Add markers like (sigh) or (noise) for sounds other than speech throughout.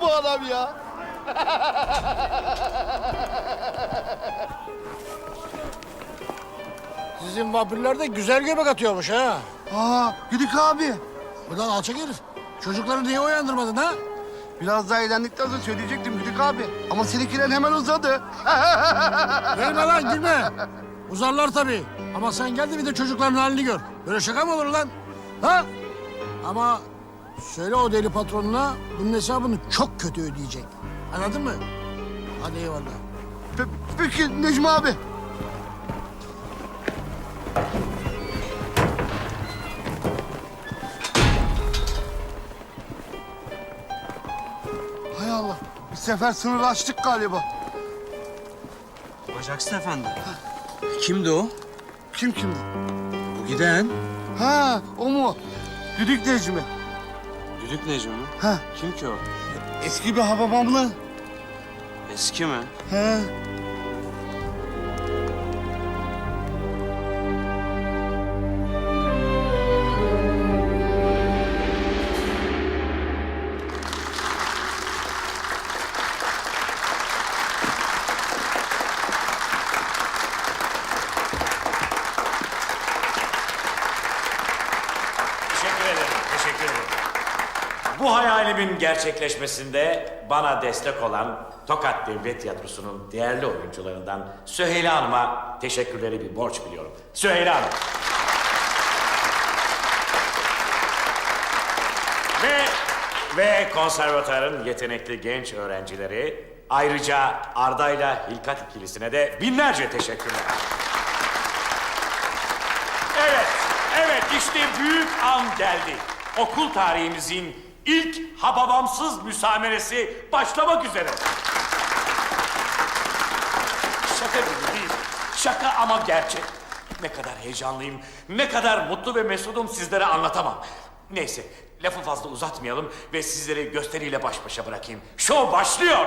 bu adam ya? Sizin vampirler de güzel göbek atıyormuş ha. Aa, Güdük abi. Ulan alçak herif. Çocukları niye uyandırmadın ha? Biraz daha eğlendikten sonra söyleyecektim Güdük abi. Ama seninkiler hemen uzadı. (laughs) Gülme lan gülme. Uzarlar tabii. Ama sen gel de bir de çocukların halini gör. Böyle şaka mı olur lan? Ha? Ama söyle o deli patronuna bunun hesabını çok kötü ödeyecek. Anladın mı? Hadi eyvallah. Pe- Peki Necmi abi. Hay Allah. Bir sefer sınır açtık galiba. Bacaksın efendi. Kimdi o? Kim kimdi? Bu giden. Ha o mu? Güdük Necmi. Düdük Necmi mi? Ha Kim ki o? eski bir hababamlı. Eski mi? He. Bu hayalimin gerçekleşmesinde bana destek olan Tokat Devlet Tiyatrosu'nun değerli oyuncularından Süheyla Hanım'a teşekkürleri bir borç biliyorum. Süheyla Hanım. Ve, ve konservatuarın yetenekli genç öğrencileri ayrıca Arda'yla Hilkat ikilisine de binlerce teşekkürler. Evet, evet işte büyük an geldi. Okul tarihimizin ilk hababamsız müsameresi başlamak üzere. Şaka gibi değil. Şaka ama gerçek. Ne kadar heyecanlıyım, ne kadar mutlu ve mesudum sizlere anlatamam. Neyse, lafı fazla uzatmayalım ve sizleri gösteriyle baş başa bırakayım. Şov başlıyor.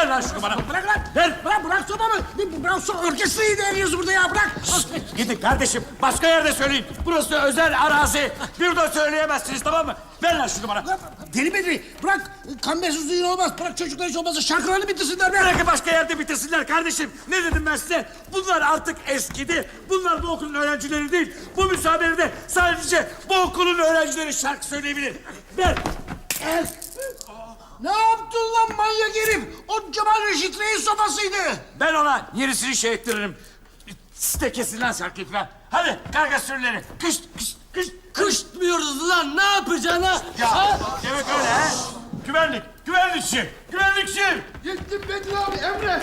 Ver lan şunu bana! Bırak lan. Ver! Bırak bırak sobamı. Bırak so orkestrayı değerliyoruz burada ya bırak. Gidin kardeşim. Başka yerde söyleyin. Burası özel arazi. Bir de söyleyemezsiniz tamam mı? Ver lan şunu bana. Deli Bedri bırak. Kambersiz düğün olmaz. Bırak çocuklar hiç olmazsa şarkılarını bitirsinler. Bırak. Bırakın başka yerde bitirsinler kardeşim. Ne dedim ben size? Bunlar artık eskidi. Bunlar bu okulun öğrencileri değil. Bu müsamerede sadece bu okulun öğrencileri şarkı söyleyebilir. Ver. El. Ne yaptın lan manyak herif? O Cemal Reşit Reis sobasıydı. Ben ona yenisini şey ettiririm. Siz de kesin lan şarkıyı falan. Hadi karga sürüleri. Kış kış kış. Kışmıyoruz lan ne yapacaksın ha? Ya demek öyle ha? Güvenlik, güvenlikçi, güvenlikçi. Gittim Bedri abi emret.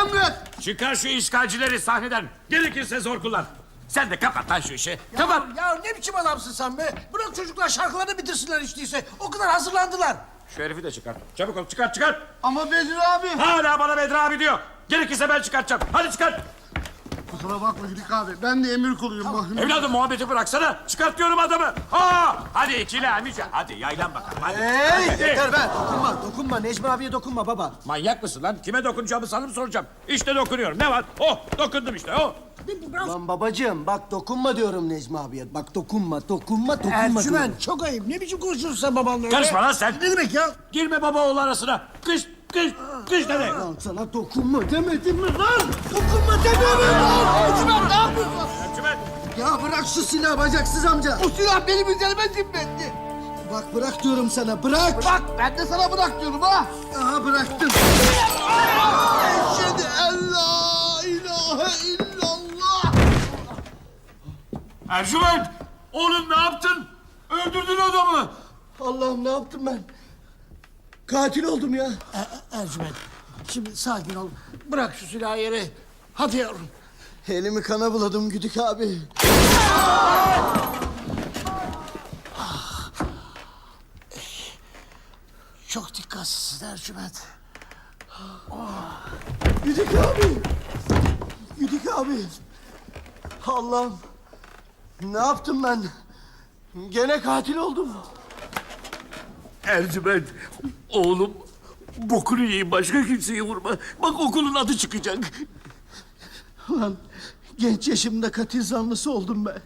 Emret. Çıkar şu işgalcileri sahneden. Gerekirse zor kullan. Sen de kapat lan şu işi. Kapat. Ya ne biçim adamsın sen be? Bırak çocuklar şarkılarını bitirsinler değilse. O kadar hazırlandılar. Şu herifi de çıkart. Çabuk ol çıkart çıkart. Ama Bedri abi. Hala bana Bedri abi diyor. Gerekirse ben çıkartacağım. Hadi çıkart. Kusura bakma Güdük abi. Ben de emir kuluyum. bak. Evladım muhabbeti bıraksana. Çıkartıyorum adamı. Ha! Hadi ikili amice. Hadi yaylan bakalım. Hadi. Hey Hadi. yeter be. Dokunma, dokunma. Necmi abiye dokunma baba. Manyak mısın lan? Kime dokunacağımı sana mı soracağım? İşte dokunuyorum. Ne var? Oh dokundum işte. Oh. Lan babacığım bak dokunma diyorum Necmi abiye. Bak dokunma, dokunma, dokunma diyorum. Ercüment çok ayıp. Ne biçim konuşuyorsun sen babanla öyle? Karışma lan sen. Ne demek ya? Girme baba oğul arasına. Kış kış kış dedi. Lan sana dokunma demedim mi lan? Dokunma demiyorum lan. Ercüment ne yapıyorsun? Ercüment. Ya bırak şu silahı bacaksız amca. Bu silah benim üzerime zimmetli. Bak bırak diyorum sana bırak. Bak ben de sana bırak diyorum ha. Aha bıraktım. Eşhedü en la ilahe illallah. Ercüment. Oğlum ne yaptın? Öldürdün adamı. Allah'ım ne yaptım ben? Katil oldum ya. Ercüment şimdi sakin ol. Bırak şu silahı yere. Hadi yavrum. Elimi kana buladım Güdük abi. Çok dikkatsizsin Ercüment. Güdük abi. Güdük abi. Allah'ım. Ne yaptım ben? Gene katil oldum. Ercüment, oğlum bokunu yiyeyim başka kimseyi vurma. Bak okulun adı çıkacak. Lan genç yaşımda katil zanlısı oldum ben.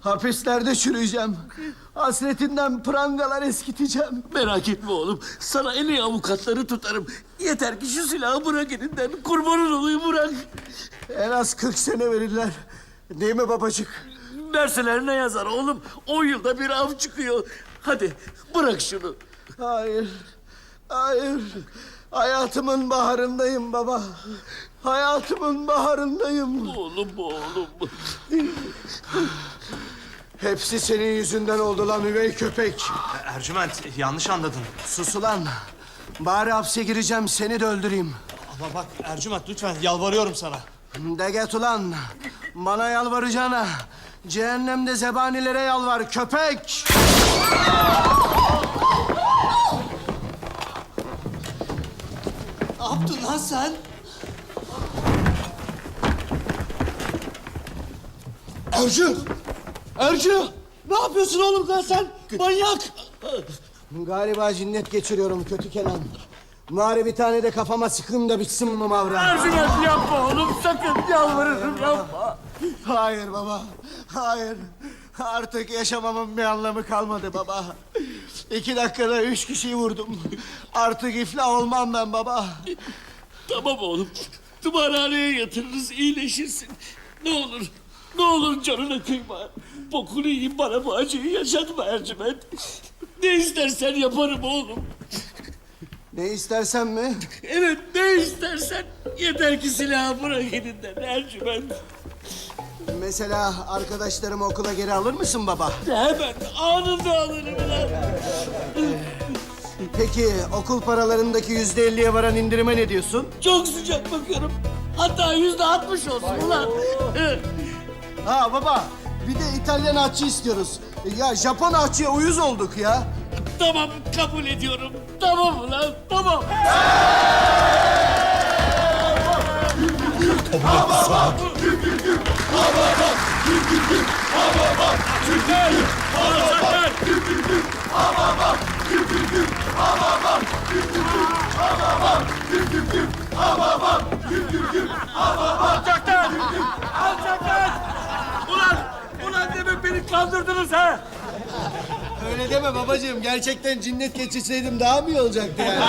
Hapislerde çürüyeceğim. Hasretinden prangalar eskiteceğim. Merak etme oğlum. Sana en iyi avukatları tutarım. Yeter ki şu silahı bırak elinden. Kurbanın olayım bırak. En az 40 sene verirler. Değil mi babacık? Verseler ne yazar oğlum? On yılda bir av çıkıyor. Hadi bırak şunu. Hayır. Hayır. Hayatımın baharındayım baba. Hayatımın baharındayım. Oğlum oğlum. Hepsi senin yüzünden oldu lan üvey köpek. Ercüment yanlış anladın. Sus ulan. Bari hapse gireceğim seni de öldüreyim. Ama bak Ercüment lütfen yalvarıyorum sana. De get ulan. Bana yalvaracağına. Cehennemde zebanilere yalvar köpek. Yaptın lan sen? Ercü! Ercü! Ne yapıyorsun oğlum lan sen? Manyak! Galiba cinnet geçiriyorum kötü Kenan. Bari bir tane de kafama sıkın da bitsin bu mavra. Ercüment yapma oğlum sakın yalvarırım yapma. Hayır baba, hayır. Artık yaşamamın bir anlamı kalmadı baba. İki dakikada üç kişiyi vurdum. Artık iflah olmam ben baba. Tamam oğlum. Tımarhaneye yatırırız iyileşirsin. Ne olur. Ne olur canına kıyma. Bokunu yiyeyim bana bu acıyı yaşatma Ercüment. Ne istersen yaparım oğlum. Ne istersen mi? Evet ne istersen. Yeter ki silahı bırak elinden Ercüment. Mesela arkadaşlarımı okula geri alır mısın baba? Hemen anında alırım lan. Peki okul paralarındaki yüzde elliye varan indirime ne diyorsun? Çok sıcak bakıyorum. Hatta yüzde altmış olsun ulan. Ha baba, bir de İtalyan ağaççı istiyoruz. Ya Japon ağaççıya uyuz olduk ya. tamam kabul ediyorum. Tamam ulan tamam. Alçaklar! Alçaklar! Ulan! Ulan demek beni kandırdınız ha? Öyle deme babacığım. Gerçekten cinnet geçirseydim daha mı iyi olacaktı yani?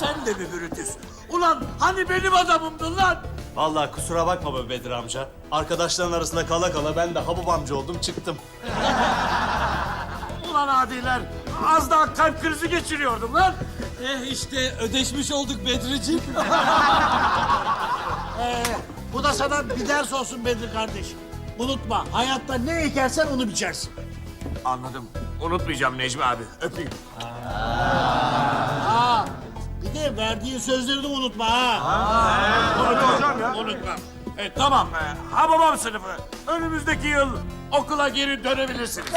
Sen de mi Brutus? Ulan hani benim adamımdın lan? Vallahi kusura bakma be Bedir amca. Arkadaşların arasında kala kala ben de Habub amca oldum çıktım. (laughs) Ulan adiler! Az daha kalp krizi geçiriyordum lan! Eh işte ödeşmiş olduk Bedriciğim. (laughs) Bu da sana bir ders olsun Bedri kardeşim. Unutma hayatta ne ekersen onu biçersin. Anladım. Unutmayacağım Necmi abi. Öpeyim. Ha, bir verdiğin sözleri de unutma ha. Ya. Unutmam. E, tamam. E, ha babam sınıfı. Önümüzdeki yıl okula geri dönebilirsiniz.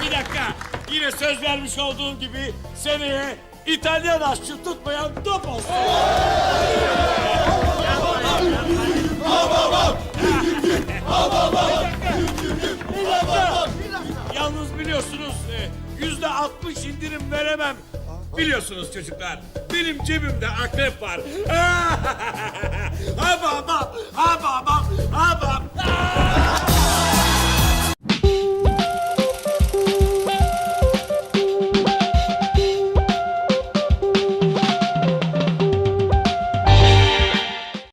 bir dakika. Yine söz vermiş olduğum gibi seneye İtalyan aşçı tutmayan top olsun. Bir dakika. Yalnız biliyorsunuz e, yüzde altmış indirim veremem. Biliyorsunuz çocuklar benim cebimde akrep var. Ha baba, ha baba.